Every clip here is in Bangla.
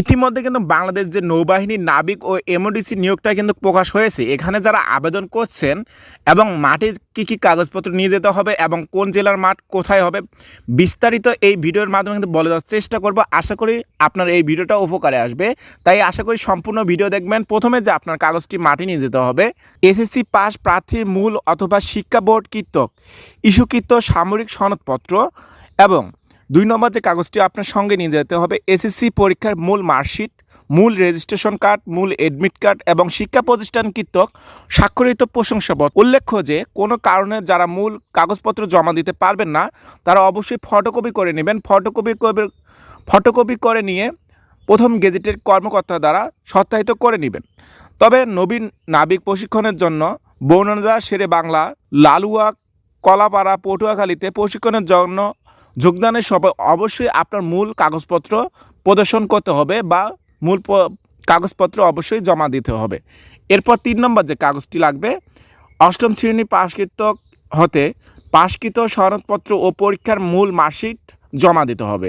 ইতিমধ্যে কিন্তু বাংলাদেশ যে নৌবাহিনী, নাবিক ও এমওডিসি নিয়োগটা কিন্তু প্রকাশ হয়েছে। এখানে যারা আবেদন করছেন এবং মাঠে কী কী কাগজপত্র নিয়ে যেতে হবে এবং কোন জেলার মাঠ কোথায় হবে, বিস্তারিত এই ভিডিওর মাধ্যমে কিন্তু বলে দেওয়ার চেষ্টা করব। আশা করি আপনার এই ভিডিওটা উপকারে আসবে। তাই আশা করি সম্পূর্ণ ভিডিও দেখবেন। প্রথমে যে আপনার কাগজটি মাঠে নিয়ে যেতে হবে, এসএসসি পাস প্রার্থীর মূল অথবা শিক্ষা বোর্ড কৃতক। ইস্যুকৃত সামরিক সনদপত্র এবং দুই নম্বর যে কাগজটি আপনার সঙ্গে নিয়ে যেতে হবে, এসএসসি পরীক্ষার মূল মার্কশিট, মূল রেজিস্ট্রেশন কার্ড মূল এডমিট কার্ড এবং শিক্ষা প্রতিষ্ঠান কৃতক স্বাক্ষরিত প্রশংসাপত্র। উল্লেখ্য যে, কোনো কারণে যারা মূল কাগজপত্র জমা দিতে পারবেন না, তারা অবশ্যই ফটোকপি করে নেবেন। ফটোকপি ফটোকপি করে নিয়ে প্রথম গেজেটের কর্মকর্তা দ্বারা সত্যায়িত করে নেবেন। তবে নবীন নাবিক প্রশিক্ষণের জন্য বৌনজা শেরে বাংলা লালুয়া কলাপাড়া পটুয়াখালীতে প্রশিক্ষণের জন্য যোগদানের সময় অবশ্যই আপনার মূল কাগজপত্র প্রদর্শন করতে হবে বা মূল কাগজপত্র অবশ্যই জমা দিতে হবে। এরপর তিন নম্বর যে কাগজটি লাগবে, অষ্টম শ্রেণি পাশকৃত হতে পাশকৃত সনদপত্র ও পরীক্ষার মূল মার্কশিট জমা দিতে হবে।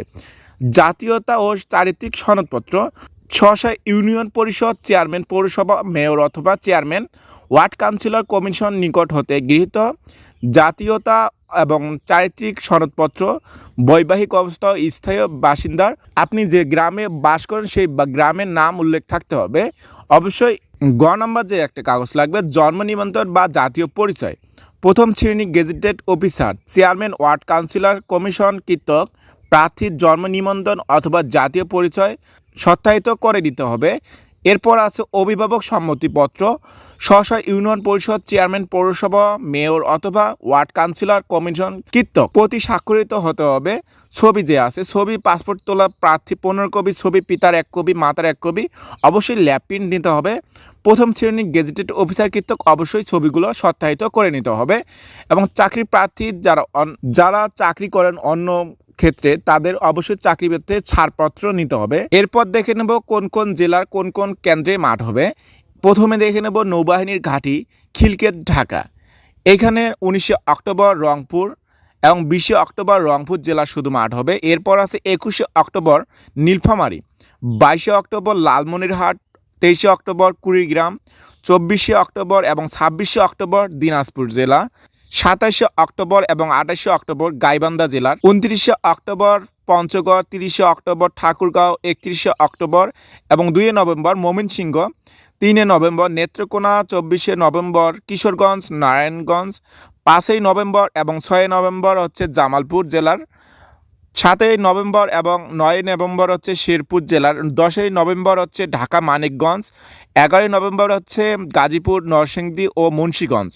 জাতীয়তা ও চারিত্রিক সনদপত্র, ছশা ইউনিয়ন পরিষদ চেয়ারম্যান, পৌরসভা মেয়র অথবা চেয়ারম্যান, ওয়ার্ড কাউন্সিলর কমিশন নিকট হতে গৃহীত। জাতীয়তা এবং চারিত্রিক সনদপত্র, বৈবাহিক অবস্থা স্থায়ী বাসিন্দার। আপনি যে গ্রামে বাস করেন, সেই গ্রামের নাম উল্লেখ থাকতে হবে। অবশ্যই গ নাম্বার যে একটা কাগজ লাগবে, জন্ম নিমন্ত্রণ বা জাতীয় পরিচয়। প্রথম শ্রেণি gazetted officer, chairman, ward councillor, commission কৃতক, প্রার্থীর জন্ম নিমন্ত্রণ অথবা জাতীয় পরিচয় সত্যায়িত করে দিতে হবে। এরপর আছে অভিভাবক সম্মতিপত্র। স্ব ইউনিয়ন পরিষদ চেয়ারম্যান পৌরসভা, মেয়র অথবা ওয়ার্ড কাউন্সিলর, কমিশন, কৃতক প্রতি স্বাক্ষরিত হতে হবে। ছবি যে আছে, ছবি, পাসপোর্ট তোলা, প্রার্থী পনেরো কবি ছবি, পিতার এক কবি মাতার এক কবি অবশ্যই ল্যাব প্রিন্ট নিতে হবে। প্রথম শ্রেণির গেজেটেড অফিসার কৃতক অবশ্যই ছবিগুলো সত্যায়িত করে নিতে হবে। এবং চাকরি প্রার্থী যারা যারা চাকরি করেন অন্য ক্ষেত্রে তাদের অবশ্যই চাকরি পেতে ছাড়পত্র নিতে হবে। এরপর দেখে নেব কোন কোন জেলার কোন কোন কেন্দ্রে মাঠ হবে। প্রথমে দেখে নেব নৌবাহিনীর ঘাঁটি খিলকেত ঢাকা। এখানে উনিশে অক্টোবর রংপুর এবং বিশে অক্টোবর রংপুর জেলার শুধু মাঠ হবে। এরপর আছে একুশে অক্টোবর নীলফামারী, বাইশে অক্টোবর লালমনিরহাট, তেইশে অক্টোবর কুড়িগ্রাম, চব্বিশে অক্টোবর এবং ছাব্বিশে অক্টোবর দিনাজপুর জেলা। সাতাশে অক্টোবর এবং আঠাশে অক্টোবর গাইবান্ধা জেলার। উনত্রিশে অক্টোবর পঞ্চগড়, তিরিশে অক্টোবর ঠাকুরগাঁও, একত্রিশে অক্টোবর এবং দুই নভেম্বর ময়মনসিংহ, তিনে নভেম্বর নেত্রকোনা, চব্বিশে নভেম্বর কিশোরগঞ্জ, নারায়ণগঞ্জ, পাঁচই নভেম্বর এবং ছয় নভেম্বর হচ্ছে জামালপুর জেলার। সাতই নভেম্বর এবং নয় নভেম্বর হচ্ছে শেরপুর জেলার। দশই নভেম্বর হচ্ছে ঢাকা মানিকগঞ্জ এগারোই নভেম্বর হচ্ছে গাজীপুর, নরসিংদী ও মুন্সীগঞ্জ।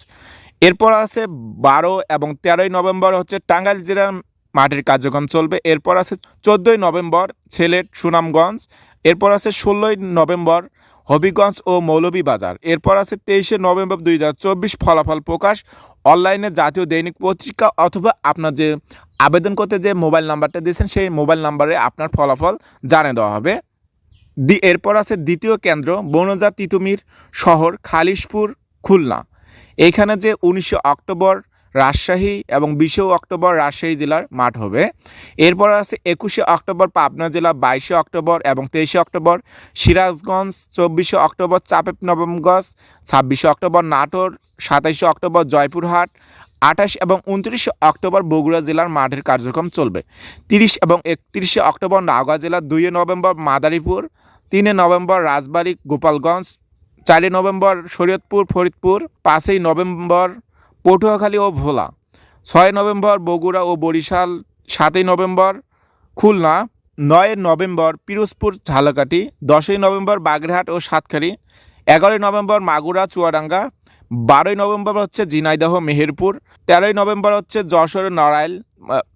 এরপর আছে বারো এবং তেরোই নভেম্বর হচ্ছে টাঙ্গাইল জেলার মাঠের কার্যক্রম চলবে। এরপর আছে চোদ্দোই নভেম্বর ছেলেট সুনামগঞ্জ। এরপর আছে ষোলোই নভেম্বর হবিগঞ্জ ও মৌলভীবাজার। এরপর আছে তেইশে নভেম্বর দুই হাজার চব্বিশ ফলাফল প্রকাশ। অনলাইনে জাতীয় দৈনিক পত্রিকা অথবা আপনার যে আবেদন করতে যে মোবাইল নাম্বারটা দিয়েছেন, সেই মোবাইল নাম্বারে আপনার ফলাফল জানিয়ে দেওয়া হবে। দি, এরপর আছে দ্বিতীয় কেন্দ্র বনজা তিতুমির শহর, খালিশপুর, খুলনা। এইখানে যে উনিশে অক্টোবর রাজশাহী এবং বিশে অক্টোবর রাজশাহী জেলার মাঠ হবে। এরপর আছে একুশে অক্টোবর পাবনা জেলা, বাইশে অক্টোবর এবং তেইশে অক্টোবর সিরাজগঞ্জ, চব্বিশে অক্টোবর চাপেপ নবমগঞ্জ ছাব্বিশে অক্টোবর নাটোর, সাতাইশে অক্টোবর জয়পুরহাট, আঠাশ এবং উনত্রিশে অক্টোবর বগুড়া জেলার মাঠের কার্যক্রম চলবে। তিরিশ এবং একত্রিশে অক্টোবর নওগাঁ জেলার দুইয়ে নভেম্বর মাদারীপুর, তিনে নভেম্বর রাজবাড়ী গোপালগঞ্জ চারই নভেম্বর শরীয়তপুর, ফরিদপুর, পাঁচই নভেম্বর পটুয়াখালী ও ভোলা, ছয় নভেম্বর বগুড়া ও বরিশাল, সাতই নভেম্বর খুলনা, নয় নভেম্বর পিরোজপুর, ঝালকাঠি, দশই নভেম্বর বাগেরহাট ও সাতখারি, এগারোই নভেম্বর মাগুরা, চুয়াডাঙ্গা, বারোই নভেম্বর হচ্ছে ঝিনাইদহ, মেহেরপুর, তেরোই নভেম্বর হচ্ছে যশোর, নড়াইল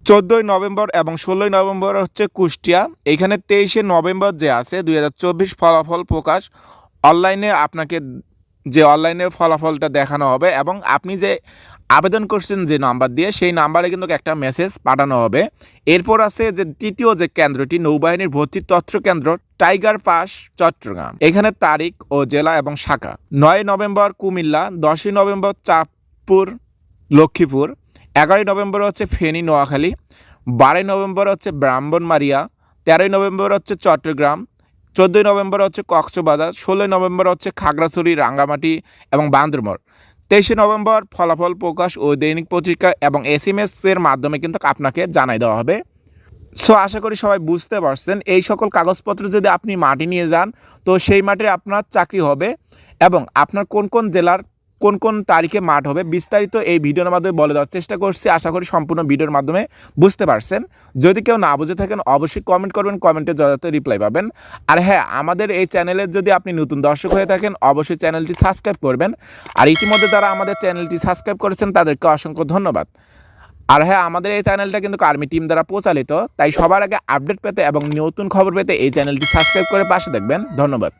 চোদ্দোই নভেম্বর এবং ষোলোই নভেম্বর হচ্ছে কুষ্টিয়া, এখানে তেইশে নভেম্বর যে আছে, দুই হাজার চব্বিশ ফলাফল প্রকাশ অনলাইনে আপনাকে যে অনলাইনে ফলাফলটা দেখানো হবে এবং আপনি যে আবেদন করছেন যে নাম্বার দিয়ে, সেই নাম্বারে কিন্তু একটা মেসেজ পাঠানো হবে। এরপর আছে যে তৃতীয় যে কেন্দ্রটি, নৌবাহিনীর ভর্তির তথ্য কেন্দ্র, টাইগার পাস, চট্টগ্রাম। এখানে তারিখ ও জেলা এবং শাখা। নয় নভেম্বর কুমিল্লা, দশই নভেম্বর চাঁদপুর, লক্ষ্মীপুর, এগারোই নভেম্বর হচ্ছে ফেনী, নোয়াখালী, বারোই নভেম্বর হচ্ছে ব্রাহ্মণমারিয়া, তেরোই নভেম্বর হচ্ছে চট্টগ্রাম চোদ্দোই নভেম্বর হচ্ছে কক্সবাজার, ষোলোই নভেম্বর হচ্ছে খাগড়াছড়ি, রাঙ্গামাটি এবং বান্দরমোর তেইশে নভেম্বর ফলাফল প্রকাশ ও দৈনিক পত্রিকা এবং এস এম এসের মাধ্যমে কিন্তু আপনাকে জানাই দেওয়া হবে। সো, আশা করি সবাই বুঝতে পারছেন, এই সকল কাগজপত্র যদি আপনি মাটি নিয়ে যান, তো সেই মাঠে আপনার চাকরি হবে এবং আপনার কোন কোন জেলার কোন কোন তারিখে মাঠ হবে বিস্তারিত এই ভিডিওর মাধ্যমে বলে দেওয়ার চেষ্টা করছি। আশা করি সম্পূর্ণ ভিডিওর মাধ্যমে বুঝতে পারছেন। যদি কেউ না বুঝে থাকেন, অবশ্যই কমেন্ট করবেন কমেন্টে যথাযথ রিপ্লাই পাবেন। আর হ্যাঁ আমাদের এই চ্যানেলের যদি আপনি নতুন দর্শক হয়ে থাকেন, অবশ্যই চ্যানেলটি সাবস্ক্রাইব করবেন। আর ইতিমধ্যে যারা আমাদের চ্যানেলটি সাবস্ক্রাইব করেছেন, তাদেরকে অসংখ্য ধন্যবাদ। আর হ্যাঁ আমাদের এই চ্যানেলটা কিন্তু আর্মি টিম দ্বারা প্রচালিত, তাই সবার আগে আপডেট পেতে এবং নতুন খবর পেতে এই চ্যানেলটি সাবস্ক্রাইব করে পাশে দেখবেন। ধন্যবাদ।